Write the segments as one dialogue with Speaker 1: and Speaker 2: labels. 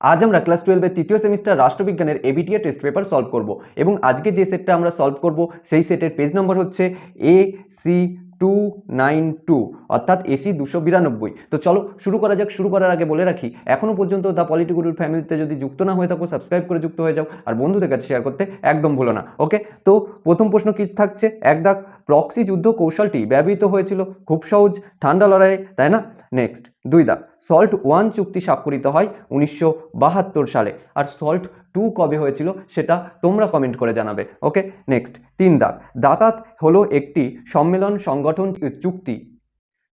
Speaker 1: আজ আমরা ক্লাস টুয়েলভের তৃতীয় সেমিস্টার রাষ্ট্রবিজ্ঞানের এবিটিএ টেস্ট পেপার সলভ করব। এবং আজকে যে সেটটা আমরা সলভ করব, সেই সেটের পেজ নম্বর হচ্ছে A C two nine two অর্থাৎ এসি দুশো বিরানব্বই। তো চলো শুরু করা যাক, শুরু করার আগে বলে রাখি এখনও পর্যন্ত দ্য পলিটিকুরুর ফ্যামিলিতে যদি যুক্ত না হয়ে থাকো, সাবস্ক্রাইব করে যুক্ত হয়ে যাও, আর বন্ধুদের কাছে শেয়ার করতে একদম ভুলো না ওকে তো প্রথম প্রশ্ন কি থাকছে? এক দাগ প্রক্সি যুদ্ধ কৌশলটি ব্যবহৃত হয়েছিল খুব সহজ, ঠান্ডা লড়াইয়ে, তাই না? নেক্সট দুই দাগ সল্ট ওয়ান চুক্তি স্বাক্ষরিত হয় উনিশশো বাহাত্তর সালে, আর সল্ট টু কবে হয়েছিল সেটা তোমরা কমেন্ট করে জানাবে ওকে নেক্সট তিন দাগ দাতাত হলো একটি সম্মেলন সংগঠন চুক্তি।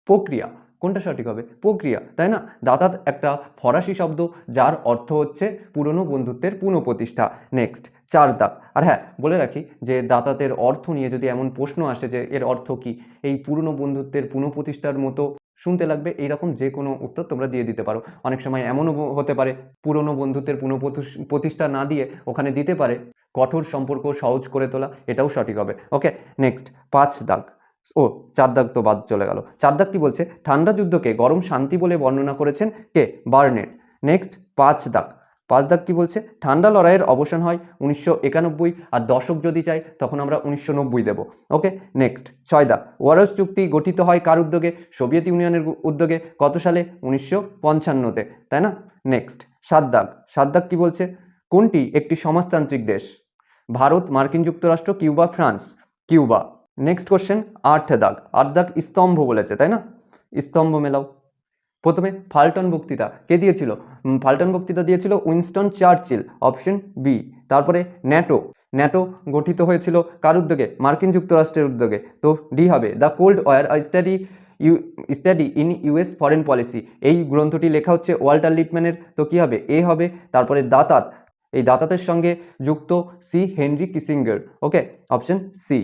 Speaker 1: প্রক্রিয়া, কোনটা সঠিক হবে? প্রক্রিয়া, তাই না? দাতাত একটা ফরাসি শব্দ, যার অর্থ হচ্ছে পুরনো বন্ধুত্বের পুনঃপ্রতিষ্ঠা। নেক্সট চার দাগ আর হ্যাঁ বলে রাখি যে দাতাতের অর্থ নিয়ে যদি এমন প্রশ্ন আসে যে এর অর্থ কি? এই পুরনো বন্ধুত্বের পুনঃপ্রতিষ্ঠার মতো শুনতে লাগবে, এইরকম যে কোনো উত্তর তোমরা দিয়ে দিতে পারো। অনেক সময় এমনও হতে পারে, পুরনো বন্ধুত্বের পুনঃ প্রতিষ্ঠা না দিয়ে ওখানে দিতে পারে, কঠোর সম্পর্ক সহজ করে তোলা, এটাও সঠিক হবে। ওকে, নেক্সট, পাঁচ দাগ। ও, চার দাগ তো বাদ চলে গেল। চার দাগ কি বলছে? ঠান্ডা যুদ্ধকে গরম শান্তি বলে বর্ণনা করেছেন কে? বার্নেট। নেক্সট, পাঁচ দাগ। পাঁচ দাগ কি বলছে? ঠান্ডা লড়াইয়ের অবসান হয় উনিশশো একানব্বই আর দশক যদি চাই তখন আমরা উনিশশো নব্বই দেবো। ওকে, নেক্সট ছয় দাগ ওয়ারস চুক্তি গঠিত হয় কার উদ্যোগে? সোভিয়েত ইউনিয়নের উদ্যোগে। কত সালে? উনিশশো পঞ্চান্নতে। তাই না? নেক্সট সাত দাগ সাত দাগ কি বলছে? কোনটি একটি সমাজতান্ত্রিক দেশ? ভারত, মার্কিন যুক্তরাষ্ট্র, Cuba, France. Cuba. Next question আট দাগ আট দাগ স্তম্ভ বলেছে, তাই না? স্তম্ভ মেলাও। প্রথমে ফাল্টন বক্তৃতা। কে দিয়েছিল? ফাল্টন বক্তৃতা দিয়েছিল উইনস্টন চার্চিল, অপশন বি। তারপরে ন্যাটো। ন্যাটো গঠিত হয়েছিল কার উদ্যোগে? মার্কিন যুক্তরাষ্ট্রের উদ্যোগে। তো ডি হবে the cold war I study you, study in US foreign policy. এই গ্রন্থটি লেখা হচ্ছে ওয়াল্টার লিপম্যানের। তো কী হবে? এ হবে, তারপরে দাতাত। এই দাতাতের সঙ্গে যুক্ত C Henry Kissinger. Okay, option C.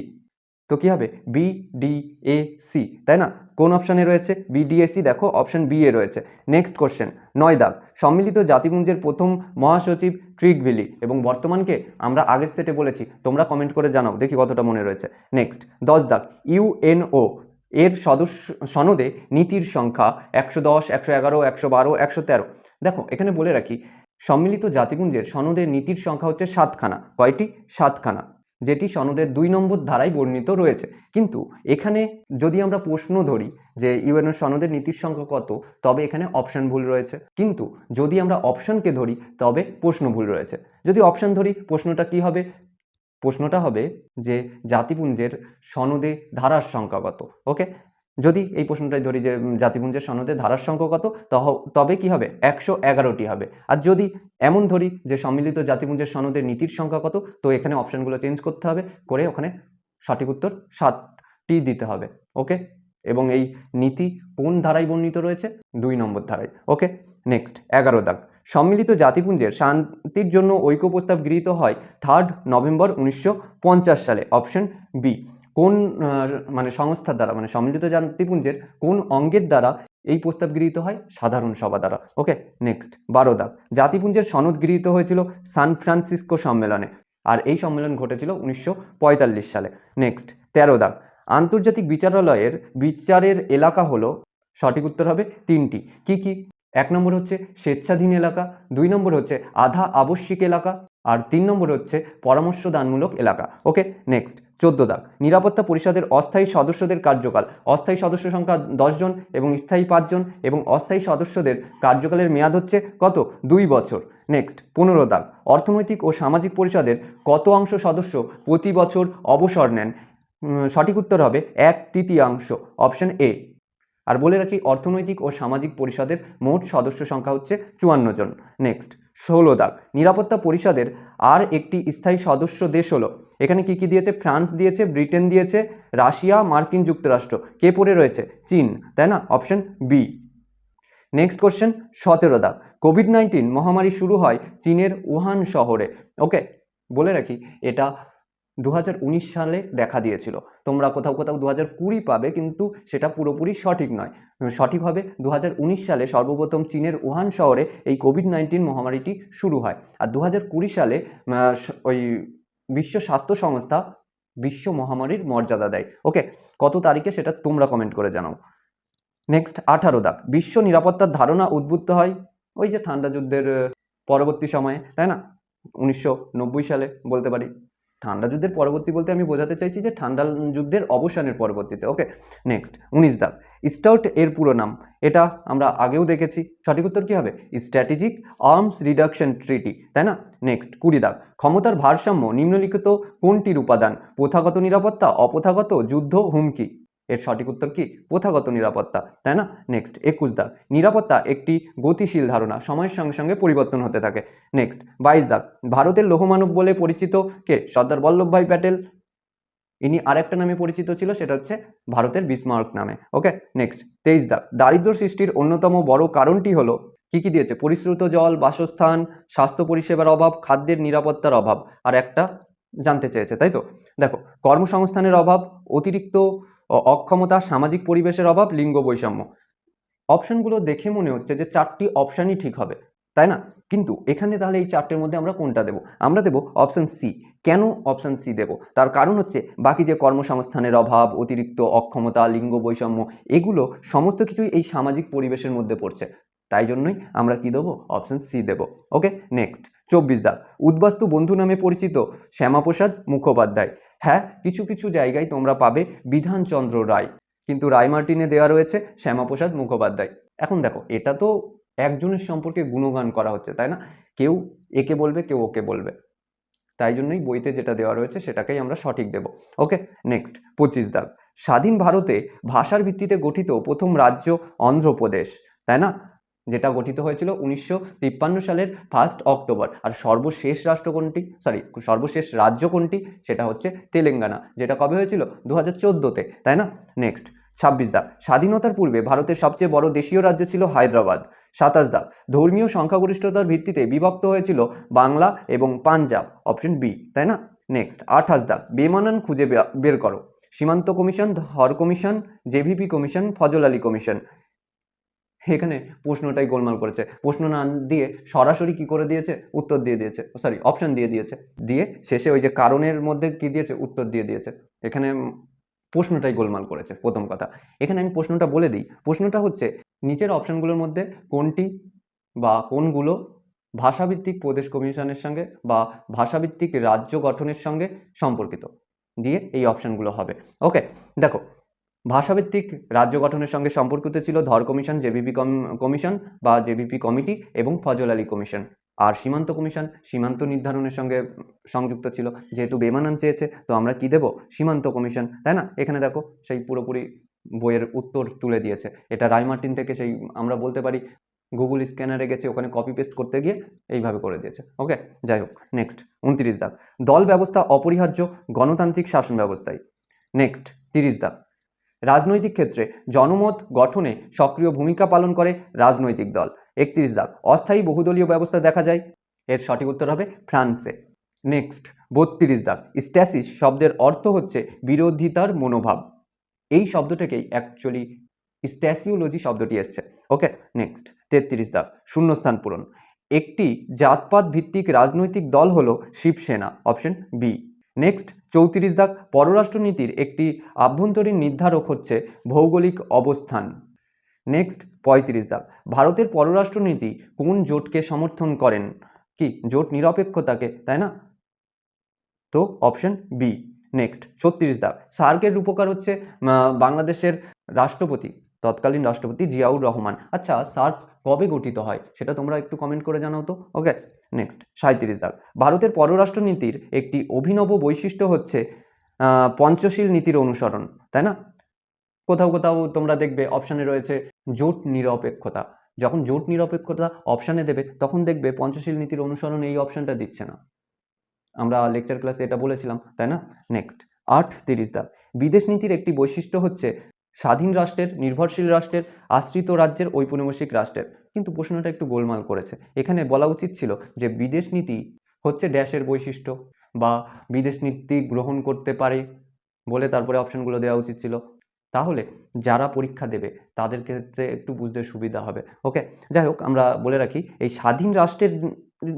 Speaker 1: তো কী হবে? বি ডি এ সি তাই না? কোন অপশানে রয়েছে? বি ডি এ সি দেখো অপশন বি এ রয়েছে। নেক্সট কোশ্চেন নয় দাগ। সম্মিলিত জাতিপুঞ্জের প্রথম মহাসচিব ট্রিকভিলি এবং বর্তমানকে আমরা আগের সেটে বলেছি। তোমরা কমেন্ট করে জানাও, দেখি কতটা মনে রয়েছে। নেক্সট দশ দাগ। ইউএনও এর সদস্য, সনদে নীতির সংখ্যা একশো দশ, একশো এগারো, একশো বারো, একশো তেরো। দেখো, এখানে বলে রাখি, সম্মিলিত জাতিপুঞ্জের সনদের নীতির সংখ্যা হচ্ছে সাতখানা। কয়টি? সাতখানা। যেটি সনদের দুই নম্বর ধারায় বর্ণিত রয়েছে। কিন্তু এখানে যদি আমরা প্রশ্ন ধরি যে ইউএনও সনদের নীতির সংখ্যা কত, তবে এখানে অপশন ভুল রয়েছে। কিন্তু যদি আমরা অপশনকে ধরি, তবে প্রশ্ন ভুল রয়েছে। যদি অপশন ধরি, প্রশ্নটা কি হবে? প্রশ্নটা হবে যে জাতিপুঞ্জের সনদে ধারার সংখ্যা কত, ওকে? যদি এই প্রশ্নটাই ধরি যে জাতিপুঞ্জের সনদে ধারার সংখ্যা কত তবে কি হবে? একশো এগারোটি হবে। আর যদি এমন ধরি যে, সম্মিলিত জাতিপুঞ্জের সনদের নীতির সংখ্যা কত, তো এখানে অপশনগুলো চেঞ্জ করতে হবে, করে ওখানে সঠিক উত্তর সাতটি দিতে হবে। ওকে? এবং এই নীতি কোন ধারায় বর্ণিত রয়েছে? দুই নম্বর ধারায়। ওকে? নেক্সট, এগারো দাগ। সম্মিলিত জাতিপুঞ্জের শান্তির জন্য ঐক্য প্রস্তাব গৃহীত হয় থার্ড নভেম্বর উনিশশো পঞ্চাশ সালে, অপশন বি। কোন মানে সংস্থার দ্বারা মানে সম্মিলিত জাতিপুঞ্জের কোন অঙ্গের দ্বারা এই প্রস্তাব গৃহীত হয়? সাধারণ সভা দ্বারা। ওকে, নেক্সট বারো দাগ জাতিপুঞ্জের সনদ গৃহীত হয়েছিল সান ফ্রান্সিসকো সম্মেলনে আর এই সম্মেলন ঘটেছিল উনিশশো পঁয়তাল্লিশ সালে। নেক্সট তেরো দাগ আন্তর্জাতিক বিচারালয়ের বিচারের এলাকা হলো, সঠিক উত্তর হবে তিনটি। কি কি? এক নম্বর হচ্ছে স্বেচ্ছাধীন এলাকা, দুই নম্বর হচ্ছে আধা আবশ্যিক এলাকা, আর তিন নম্বর হচ্ছে পরামর্শদানমূলক এলাকা। ওকে, নেক্সট, চোদ্দ দাগ। নিরাপত্তা পরিষদের অস্থায়ী সদস্যদের কার্যকাল। অস্থায়ী সদস্য সংখ্যা দশজন এবং স্থায়ী পাঁচজন এবং অস্থায়ী সদস্যদের কার্যকালের মেয়াদ হচ্ছে কত? দুই বছর। নেক্সট, পনেরো দাগ। অর্থনৈতিক ও সামাজিক পরিষদের কত অংশ সদস্য প্রতি বছর অবসর নেন? সঠিক উত্তর হবে এক তৃতীয়াংশ। Option A. আর বলে রাখি, অর্থনৈতিক ও সামাজিক পরিষদের মোট সদস্য সংখ্যা হচ্ছে চুয়ান্ন জন। নেক্সট ষোলো দাগ। নিরাপত্তা পরিষদের আর একটি স্থায়ী সদস্য দেশ হলো। এখানে কি কি দিয়েছে? ফ্রান্স দিয়েছে, ব্রিটেন দিয়েছে, রাশিয়া, মার্কিন যুক্তরাষ্ট্র। কে পড়ে রয়েছে? চীন, তাই না? অপশন বি নেক্সট কোশ্চেন সতেরো দাগ। কোভিড নাইন্টিন মহামারী শুরু হয় চীনের উহান শহরে। ওকে বলে রাখি, এটা দু হাজার উনিশ সালে দেখা দিয়েছিল। তোমরা কোথাও কোথাও দু কুড়ি পাবে, কিন্তু সেটা পুরোপুরি সঠিক নয়। সঠিক হবে দু হাজার উনিশ সালে সর্বপ্রথম চীনের উহান শহরে এই কোভিড নাইন্টিন মহামারীটি শুরু হয়। আর দু সালে ওই বিশ্ব স্বাস্থ্য সংস্থা বিশ্ব মহামারীর মর্যাদা দেয়। ওকে, কত তারিখে সেটা তোমরা কমেন্ট করে জানাও। নেক্সট আঠারো দাগ। বিশ্ব নিরাপত্তার ধারণা উদ্বুদ্ধ হয় ওই যে ঠান্ডা যুদ্ধের পরবর্তী সময়ে, তাই না? উনিশশো নব্বই সালে, বলতে পারি। ঠান্ডা যুদ্ধের পরবর্তী বলতে আমি বোঝাতে চাইছি যে ঠান্ডা যুদ্ধের অবসানের পরবর্তীতে। ওকে নেক্সট উনিশ দাগ। স্টাউট এর পুরো নাম। এটা আমরা আগেও দেখেছি। সঠিক উত্তর কী হবে? স্ট্র্যাটেজিক আর্মস রিডাকশন ট্রিটি তাই না? নেক্সট কুড়ি দাগ। ক্ষমতার ভারসাম্য নিম্নলিখিত কোনটির উপাদান? প্রথাগত নিরাপত্তা, অপ্রথাগত যুদ্ধ হুমকি। এর সঠিক উত্তর কি? প্রথাগত নিরাপত্তা, তাই না? নেক্সট একুশ দাগ নিরাপত্তা একটি গতিশীল ধারণা, সময়ের সঙ্গে সঙ্গে পরিবর্তন হতে থাকে। নেক্সট বাইশ দাগ ভারতের লৌহমানব বলে পরিচিত কে? সর্দার বল্লভভাই প্যাটেল। ইনি আরেকটা নামে পরিচিত ছিল, সেটা হচ্ছে ভারতের বিস্মারক নামে। ওকে নেক্সট তেইশ দাগ দারিদ্র সৃষ্টির অন্যতম বড় কারণটি হলো, কি কি দিয়েছে? পরিশ্রুত জল, বাসস্থান, স্বাস্থ্য পরিষেবার অভাব, খাদ্যের নিরাপত্তার অভাব। আর একটা জানতে চেয়েছে, তাই তো? দেখো, কর্মসংস্থানের অভাব, অতিরিক্ত অক্ষমতা, সামাজিক পরিবেশের অভাব, লিঙ্গ বৈষম্য। অপশানগুলো দেখে মনে হচ্ছে যে চারটি অপশানই ঠিক হবে, তাই না? কিন্তু এখানে তাহলে এই চারটের মধ্যে আমরা কোনটা দেব? আমরা দেব অপশান সি। কেন অপশান সি দেব? তার কারণ হচ্ছে বাকি যে কর্মসংস্থানের অভাব, অতিরিক্ত অক্ষমতা, লিঙ্গ বৈষম্য, এগুলো সমস্ত কিছুই এই সামাজিক পরিবেশের মধ্যে পড়ছে। তাই জন্যই আমরা কি দেবো? অপশান সি দেব। ওকে নেক্সট চব্বিশ দাগ। উদ্বাস্তু বন্ধু নামে পরিচিত শ্যামাপ্রসাদ মুখোপাধ্যায়। হ্যাঁ কিছু কিছু জায়গায় তোমরা পাবে বিধানচন্দ্র রায়। কিন্তু রায় মার্টিনে দেওয়া রয়েছে শ্যামাপ্রসাদ মুখোপাধ্যায়। এখন দেখো, এটা তো একজনের সম্পর্কে গুণগান করা হচ্ছে, তাই না? কেউ একে বলবে, কেউ ওকে বলবে। তাই জন্যই বইতে যেটা দেওয়া রয়েছে, সেটাকেই আমরা সঠিক দেব। ওকে নেক্সট পঁচিশ দাগ। স্বাধীন ভারতে ভাষার ভিত্তিতে গঠিত প্রথম রাজ্য অন্ধ্রপ্রদেশ, তাই না? যেটা গঠিত হয়েছিল উনিশশো তিপ্পান্ন সালের ফার্স্ট অক্টোবর আর সর্বশেষ রাষ্ট্র কোনটি? সরি সর্বশেষ রাজ্য কোনটি? সেটা হচ্ছে তেলেঙ্গানা, যেটা কবে হয়েছিল? দু হাজার তাই না? নেক্সট ছাব্বিশ দাগ স্বাধীনতার পূর্বে ভারতের সবচেয়ে বড় দেশীয় রাজ্য ছিল হায়দ্রাবাদ। সাতাশ দাগ ধর্মীয় সংখ্যাগরিষ্ঠতার ভিত্তিতে বিভক্ত হয়েছিল বাংলা এবং পাঞ্জাব অপশন বি তাই না? নেক্সট আঠাশ দাগ বেমানান খুঁজে বের করো। সীমান্ত commission, Dhar commission, JVP commission Fazal Ali commission. এখানে প্রশ্নটাই গোলমাল করেছে। প্রশ্ন না দিয়ে সরাসরি কি করে দিয়েছে? উত্তর দিয়ে দিয়েছে। সরি অপশন দিয়ে দিয়েছে। দিয়ে শেষে ওই যে কারণের মধ্যে কি দিয়েছে? উত্তর দিয়ে দিয়েছে। এখানে প্রশ্নটাই গোলমাল করেছে, প্রথম কথা। এখানে আমি প্রশ্নটা বলে দিই। প্রশ্নটা হচ্ছে, নিচের অপশনগুলোর মধ্যে কোনটি বা কোনগুলো ভাষাভিত্তিক প্রদেশ কমিশনের সঙ্গে বা ভাষাভিত্তিক রাজ্য গঠনের সঙ্গে সম্পর্কিত? দিয়ে এই অপশনগুলো হবে। ওকে দেখো ভাষাভিত্তিক রাজ্য গঠনের সঙ্গে সম্পর্কিত ছিল ধর কমিশন, জেভিপি কমিশন বা জেভিপি কমিটি এবং ফজল আলী কমিশন। আর সীমান্ত কমিশন সীমান্ত নির্ধারণের সঙ্গে সংযুক্ত ছিল। যেহেতু বেমানান চেয়েছে, তো আমরা কি দেব? সীমান্ত কমিশন, তাই না? এখানে দেখো, সেই পুরোপুরি বইয়ের উত্তর তুলে দিয়েছে। এটা রায়মার্টিন থেকে সেই, আমরা বলতে পারি, গুগল স্ক্যানারে গেছে, ওখানে কপি পেস্ট করতে গিয়ে এইভাবে করে দিয়েছে। ওকে? যাই হোক, নেক্সট, উনত্রিশ দাগ। দল ব্যবস্থা অপরিহার্য, গণতান্ত্রিক শাসন ব্যবস্থায় নেক্সট, তিরিশ দাগ। রাজনৈতিক ক্ষেত্রে জনমত গঠনে সক্রিয় ভূমিকা পালন করে রাজনৈতিক দল। একত্রিশ দাগ অস্থায়ী বহুদলীয় ব্যবস্থা দেখা যায়। এর সঠিক উত্তর হবে ফ্রান্সে। নেক্সট, বত্রিশ দাগ স্ট্যাসিস শব্দের অর্থ হচ্ছে বিরোধিতার মনোভাব। এই শব্দটাকেই অ্যাকচুয়ালি স্ট্যাসিওলজি শব্দটি এসছে। ওকে, নেক্সট, তেত্রিশ দাগ শূন্যস্থান পূরণ। একটি জাতপাত ভিত্তিক রাজনৈতিক দল হলো শিবসেনা, অপশন বি। নেক্সট চৌত্রিশ দাগ পররাষ্ট্রনীতির একটি আভ্যন্তরীণ নির্ধারক হচ্ছে ভৌগোলিক অবস্থান। নেক্সট পঁয়ত্রিশ দাগ। ভারতের পররাষ্ট্রনীতি কোন জোটকে সমর্থন করেন? কি, জোট নিরপেক্ষতাকে, তাই না? তো অপশন বি নেক্সট ছত্রিশ দাগ। সার্কের রূপকার হচ্ছে বাংলাদেশের রাষ্ট্রপতি, তৎকালীন রাষ্ট্রপতি জিয়াউর রহমান। আচ্ছা সার্ক কবে গঠিত হয়? সেটা তোমরা একটু কমেন্ট করে জানাও তো। ওকে নেক্সট সাঁত্রিশ দাগ। ভারতের পররাষ্ট্রনীতির একটি অভিনব বৈশিষ্ট্য হচ্ছে পঞ্চশীল নীতির অনুসরণ, তাই না? কোথাও কোথাও তোমরা দেখবে অপশানে রয়েছে জোট নিরপেক্ষতা। যখন জোট নিরপেক্ষতা অপশানে দেবে, তখন দেখবে পঞ্চশীল নীতির অনুসরণ এই অপশানটা দিচ্ছে না। আমরা লেকচার ক্লাসে এটা বলেছিলাম, তাই না? নেক্সট আট তিরিশ দাগ। বিদেশ নীতির একটি বৈশিষ্ট্য হচ্ছে স্বাধীন রাষ্ট্রের, নির্ভরশীল রাষ্ট্রের, আশ্রিত রাজ্যের ঔপনিবেশিক রাষ্ট্রের। কিন্তু প্রশ্নটা একটু গোলমাল করেছে। এখানে বলা উচিত ছিল যে বিদেশ নীতি হচ্ছে ড্যাশের বৈশিষ্ট্য বা বিদেশ নীতি গ্রহণ করতে পারে বলে তারপরে অপশনগুলো দেওয়া উচিত ছিল। তাহলে যারা পরীক্ষা দেবে তাদের ক্ষেত্রে একটু বুঝতে সুবিধা হবে। ওকে, যাই হোক, আমরা বলে রাখি, এই স্বাধীন রাষ্ট্রের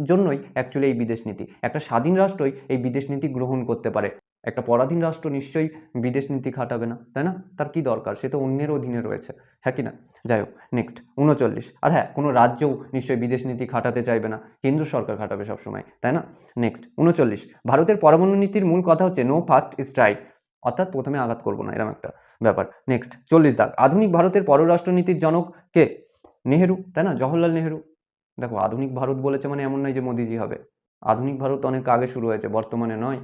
Speaker 1: জন্যই অ্যাকচুয়ালি এই বিদেশ নীতি। একটা স্বাধীন রাষ্ট্রই এই বিদেশ নীতি গ্রহণ করতে পারে। একটা পরাধীন রাষ্ট্র নিশ্চয়ই বিদেশ নীতি খাটাবে না, তাই না? তার কি দরকার? সে তো অন্যের অধীনে রয়েছে হ্যাঁ কি না? যাই হোক নেক্সট উনচল্লিশ। আর হ্যাঁ কোনো রাজ্যও নিশ্চয়ই বিদেশ নীতি খাটাতে চাইবে না, কেন্দ্র সরকার খাটাবে সবসময়, তাই না? নেক্সট উনচল্লিশ। ভারতের পরমাণু নীতির মূল কথা হচ্ছে নো ফার্স্ট স্ট্রাইক অর্থাৎ প্রথমে আঘাত করব না এরকম একটা ব্যাপার। নেক্সট চল্লিশ দাগ। আধুনিক ভারতের পররাষ্ট্রনীতির জনক কে? নেহেরু, তাই না? জওহরলাল নেহেরু। দেখো, আধুনিক ভারত বলেছে মানে এমন নয় যে মোদিজি হবে। আধুনিক ভারত অনেক আগে শুরু হয়েছে, বর্তমানে নয়।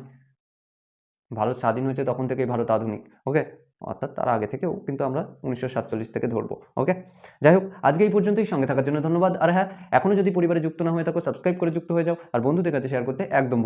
Speaker 1: ভারত স্বাধীন হয়েছে তখন থেকেই ভারত আধুনিক ওকে অর্থাৎ তার আগে থেকেও কিন্তু আমরা উনিশশো সাতচল্লিশ থেকে ধরবো ওকে যাই হোক, আজকে এই পর্যন্তই, সঙ্গে থাকার জন্য ধন্যবাদ। আর হ্যাঁ এখনও যদি পরিবারে যুক্ত না হয়ে থাকো সাবস্ক্রাইব করে যুক্ত হয়ে যাও। আর বন্ধুদের কাছে শেয়ার করতে একদম